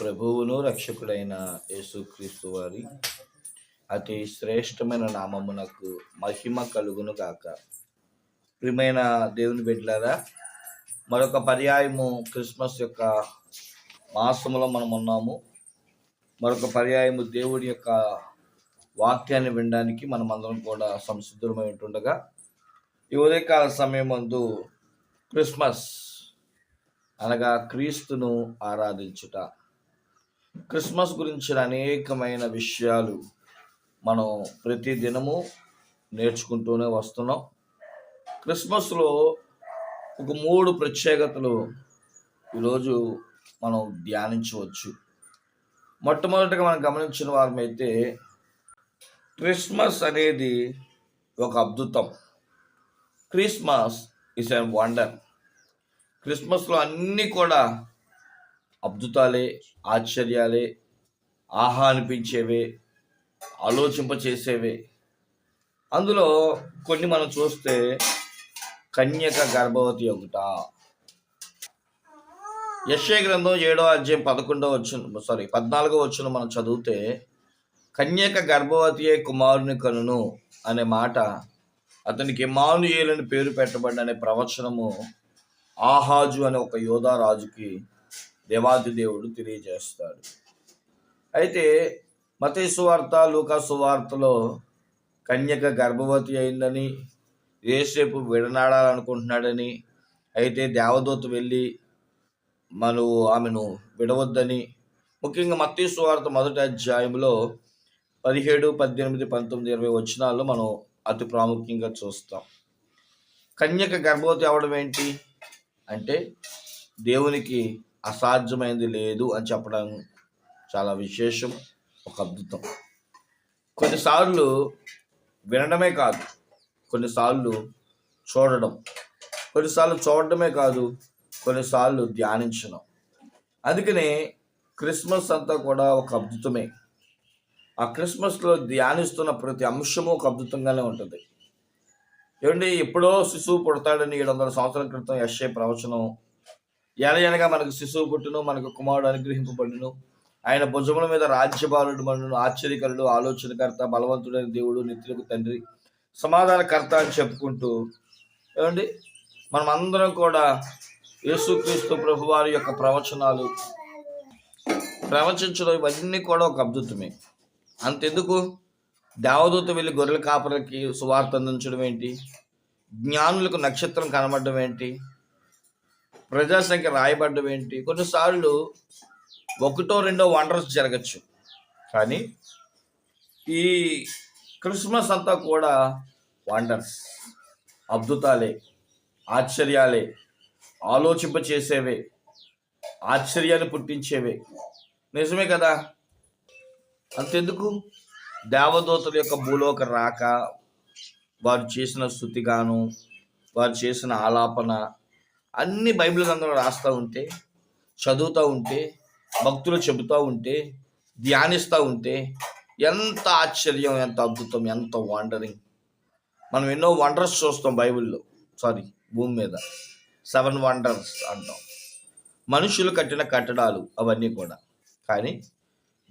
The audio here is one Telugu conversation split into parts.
ప్రభువును రక్షకుడైన యేసుక్రీస్తు వారి అతి శ్రేష్టమైన నామమునకు మహిమ కలుగును గాక. ప్రియమైన దేవుని బిడ్డలారా మరొక పర్యాయము క్రిస్మస్ యొక్క మాసములో మనం ఉన్నాము. మరొక పర్యాయము దేవుడి యొక్క వాక్యాన్ని వినడానికి మనం అందరం కూడా సంసిద్ధమై ఉంటుండగా ఈ ఉదయకాల సమయం మందు క్రిస్మస్ అనగా క్రీస్తును ఆరాధించుట. క్రిస్మస్ గురించిన అనేకమైన విషయాలు మనం ప్రతి దినము నేర్చుకుంటూనే వస్తున్నాం. క్రిస్మస్లో ఒక మూడు ప్రత్యేకతలు ఈరోజు మనం ధ్యానించవచ్చు. మొట్టమొదటిగా మనం గమనించిన వారమైతే క్రిస్మస్ అనేది ఒక అద్భుతం. Christmas is an wonder. క్రిస్మస్లో అన్నీ కూడా అద్భుతాలే ఆశ్చర్యాలే ఆహా అనిపించేవే ఆలోచింపచేసేవే అందులో కొన్ని మనం చూస్తే కన్యక గర్భవతి ఒకట. యశ్య గ్రంథం ఏడో అధ్యాయం పదకొండో వచ్చిన సారీ పద్నాలుగో వచ్చిన మనం చదివితే కన్యక గర్భవతి కుమారుని కనును అనే మాట అతనికి మానుయేలని పేరు పెట్టబడిన అనే ప్రవచనము ఆహాజు అనే ఒక యోధారాజుకి దేవాది దేవుడు తెలియజేస్తాడు. అయితే మతేశ్వార్త లూకాసువార్తలో కన్యక గర్భవతి అయిందని ఏసేపు విడనాడాలనుకుంటున్నాడని అయితే దేవదూత వెళ్ళి మను ఆమెను విడవద్దని ముఖ్యంగా మత్తీ మొదటి అధ్యాయంలో పదిహేడు పద్దెనిమిది పంతొమ్మిది ఇరవై వచనాల్లో మనం అతి ప్రాముఖ్యంగా చూస్తాం. కన్యక గర్భవతి అవడం ఏంటి? అంటే దేవునికి అసాధ్యమైనది లేదు అని చెప్పడం చాలా విశేషం ఒక అద్భుతం. కొన్నిసార్లు వినడమే కాదు కొన్నిసార్లు చూడడం. కొన్నిసార్లు చూడడమే కాదు కొన్నిసార్లు ధ్యానించడం. అందుకనే క్రిస్మస్ అంతా కూడా ఒక అద్భుతమే. ఆ క్రిస్మస్లో ధ్యానిస్తున్న ప్రతి అంశము ఒక అద్భుతంగానే ఉంటుంది. ఏమండి ఎప్పుడో శిశువు పుడతాడని ఏడు వందల సంవత్సరాల క్రితం యశ్ఏ ప్రవచనం ఎలయనగా మనకు శిశువు పుట్టును మనకు కుమారుడు అనుగ్రహింపబడును. ఆయన భుజముల మీద రాజ్యపాలుడు మనను ఆశ్చర్యకరుడు ఆలోచనకర్త బలవంతుడైన దేవుడు నిత్యులకు తండ్రి సమాధానకర్త అని చెప్పుకుంటూ ఏమండి? మనం అందరం కూడా యేసుక్రీస్తు ప్రభు వారి యొక్క ప్రవచనాలు ప్రవచించడం ఇవన్నీ కూడా ఒక అద్భుతమే. అంతెందుకు? దేవదూత వెళ్ళి గొర్రెల కాపలకి సువార్త అందించడం ఏంటి? జ్ఞానులకు నక్షత్రం కనబడడం ఏంటి? ప్రజాసంఖ్య రాయబడ్డం ఏంటి? కొన్నిసార్లు ఒకటో రెండో వండర్స్ జరగచ్చు. కానీ ఈ క్రిస్మస్ అంతా కూడా వండర్స్ అద్భుతాలే ఆశ్చర్యాలే ఆలోచింపచేసేవే ఆశ్చర్యాన్ని పుట్టించేవే. నిజమే కదా? అంతెందుకు? దేవదూతల యొక్క భూలోక రాక వారు చేసిన స్థుతిగాను వారు చేసిన ఆలాపన అన్ని బైబిల్ గ్రంథంలో రాస్తూ ఉంటే చదువుతూ ఉంటే భక్తులు చెబుతూ ఉంటే ధ్యానిస్తూ ఉంటే ఎంత ఆశ్చర్యం ఎంత అద్భుతం ఎంత వండరింగ్ మనం ఎన్నో వండర్స్ చూస్తాం బైబిల్లో. సారీ భూమి మీద. సెవెన్ వండర్స్ అంటాం. మనుషులు కట్టిన కట్టడాలు అవన్నీ కూడా. కానీ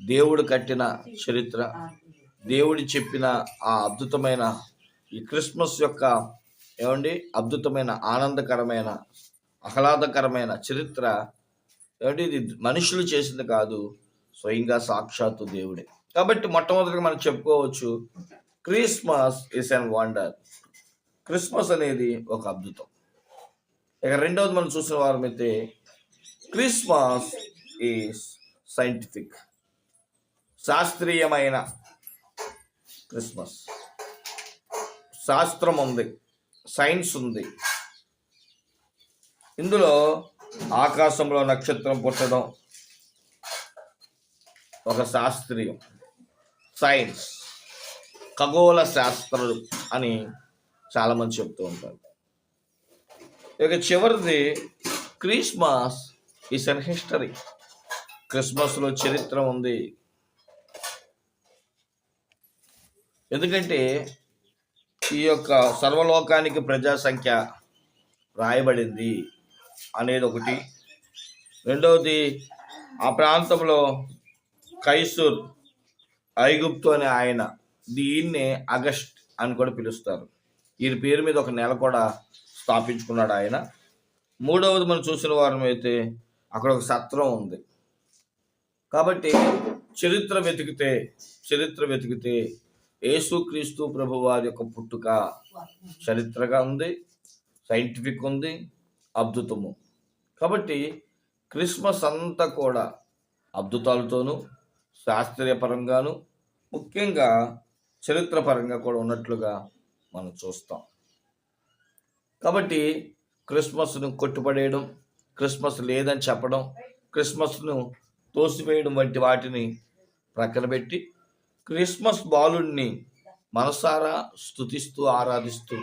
దేవుడు కట్టిన చరిత్ర దేవుడు చెప్పిన ఆ అద్భుతమైన ఈ క్రిస్మస్ యొక్క ఏమండి? అద్భుతమైన ఆనందకరమైన ఆహ్లాదకరమైన చరిత్ర ఏమంటే ఇది మనుషులు చేసింది కాదు స్వయంగా సాక్షాత్తు దేవుడే. కాబట్టి మొట్టమొదటిగా మనం చెప్పుకోవచ్చు Christmas is an wonder Christmas అనేది ఒక అద్భుతం. ఇక రెండవది మనం చూసిన వారమైతే క్రిస్మస్ ఈస్ సైంటిఫిక్ శాస్త్రీయమైన క్రిస్మస్. శాస్త్రం ఉంది సైన్స్ ఉంది. ఇందులో ఆకాశంలో నక్షత్రం పుట్టడం ఒక శాస్త్రీయం. సైన్స్ ఖగోళ శాస్త్రం అని చాలామంది చెప్తూ ఉంటారు. ఇక చివరిది క్రిస్మస్ ఈస్ అన్ హిస్టరీ క్రిస్మస్లో చరిత్ర ఉంది. ఎందుకంటే ఈ యొక్క సర్వలోకానికి ప్రజా సంఖ్య రాయబడింది. అనేది ఒకటి రెండవది ఆ ప్రాంతంలో కైసూర్ ఐగుప్తు అనే ఆయన దీన్ని అగస్ట్ అని కూడా పిలుస్తారు. ఈయన పేరు మీద ఒక నెల కూడా స్థాపించుకున్నాడు ఆయన. మూడవది మనం చూసిన వారం అయితే అక్కడ ఒక సత్రం ఉంది. కాబట్టి చరిత్ర వెతికితే చరిత్ర వెతికితే యేసుక్రీస్తు ప్రభు వారి యొక్క పుట్టుక చరిత్రగా ఉంది సైంటిఫిక్ ఉంది. అద్భుతము. కాబట్టి క్రిస్మస్ అంతా కూడా అద్భుతాలతోనూ శాస్త్రీయపరంగాను ముఖ్యంగా చరిత్రపరంగా కూడా ఉన్నట్లుగా మనం చూస్తాం. కాబట్టి క్రిస్మస్ను కొట్టుపడేయడం క్రిస్మస్ లేదని చెప్పడం క్రిస్మస్ను తోసివేయడం వంటి వాటిని ప్రక్కన పెట్టి క్రిస్మస్ బాలుడిని మనసారా స్తుతిస్తూ ఆరాధిస్తూ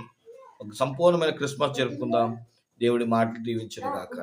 ఒక సంపూర్ణమైన క్రిస్మస్ జరుపుకుందాం. దేవుడి మాటలు దీవించిన గాక.